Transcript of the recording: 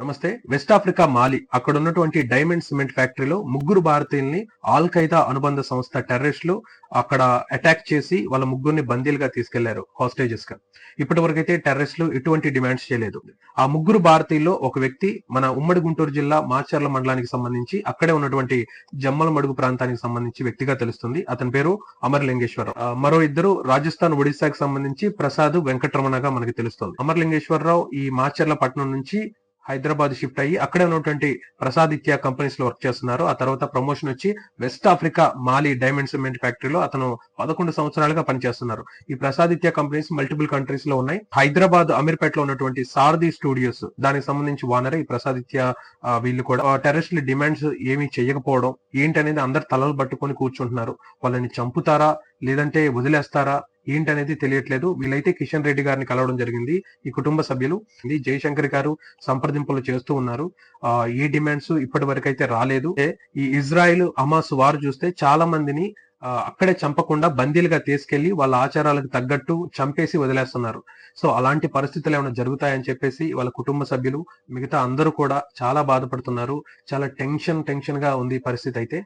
నమస్తే. West Africa Mali. అక్కడ ఉన్నటువంటి డైమండ్ సిమెంట్ ఫ్యాక్టరీలో ముగ్గురు భారతీయుల్ని ఆల్ ఖైదా అనుబంధ సంస్థ టెర్రరిస్టులు అక్కడ అటాక్ చేసి వాళ్ళ ముగ్గురిని బందీలుగా తీసుకెళ్ళారు హాస్టేజెస్గా ఇప్పటి వరకు అయితే టెర్రరిస్టులు ఎటువంటి డిమాండ్స్ చేయలేదు. ఆ ముగ్గురు భారతీయుల్లో ఒక వ్యక్తి మన ఉమ్మడి గుంటూరు జిల్లా మాచర్ల మండలానికి సంబంధించి అక్కడే ఉన్నటువంటి జమ్మల మడుగు ప్రాంతానికి సంబంధించి వ్యక్తిగా తెలుస్తుంది. అతని పేరు అమరలింగేశ్వరరావు మరో ఇద్దరు రాజస్థాన్ ఒడిశాకి సంబంధించి ప్రసాద్ వెంకటరమణగా మనకి తెలుస్తుంది. అమరలింగేశ్వరరావు ఈ మాచర్ల పట్టణం నుంచి హైదరాబాద్ షిఫ్ట్ అయ్యి అక్కడే ఉన్నటువంటి ప్రసాదిత్య కంపెనీస్లో వర్క్ చేస్తున్నారు. ఆ తర్వాత ప్రమోషన్ వచ్చి West Africa Mali diamond cement ఫ్యాక్టరీలో అతను పదకొండు సంవత్సరాలుగా పనిచేస్తున్నారు. ఈ ప్రసాదిత్య కంపెనీస్ మల్టిపుల్ కంట్రీస్లో ఉన్నాయి. హైదరాబాద్ అమీర్పేటలో ఉన్నటువంటి సారథి స్టూడియోస్ దానికి సంబంధించి వానర్ ఈ ప్రసాదిత్య ఇత్యా వీళ్ళు కూడా. టెర్రరిస్టుల డిమాండ్స్ ఏమి చేయకపోవడం ఏంటనేది అందరు తలలు పట్టుకొని కూర్చుంటున్నారు. వాళ్ళని చంపుతారా? లేదంటే వదిలేస్తారా? ఏంటనేది తెలియట్లేదు. వీళ్ళైతే కిషన్ రెడ్డి గారిని కలవడం జరిగింది. ఈ కుటుంబ సభ్యులు జయశంకర్ గారు సంప్రదింపులు చేస్తూ ఉన్నారు. ఈ ఏ డిమాండ్స్ ఇప్పటి వరకు అయితే రాలేదు ఈ ఇజ్రాయెల్ అమాస్ వారు చూస్తే చాలా మందిని అక్కడే చంపకుండా బందీలుగా తీసుకెళ్ళి వాళ్ళ ఆచారాలకు తగ్గట్టు చంపేసి వదిలేస్తున్నారు. సో అలాంటి పరిస్థితులు ఏమైనా జరుగుతాయని చెప్పేసి వాళ్ళ కుటుంబ సభ్యులు మిగతా అందరూ కూడా చాలా బాధపడుతున్నారు. చాలా టెన్షన్ టెన్షన్గా ఉంది పరిస్థితి అయితే.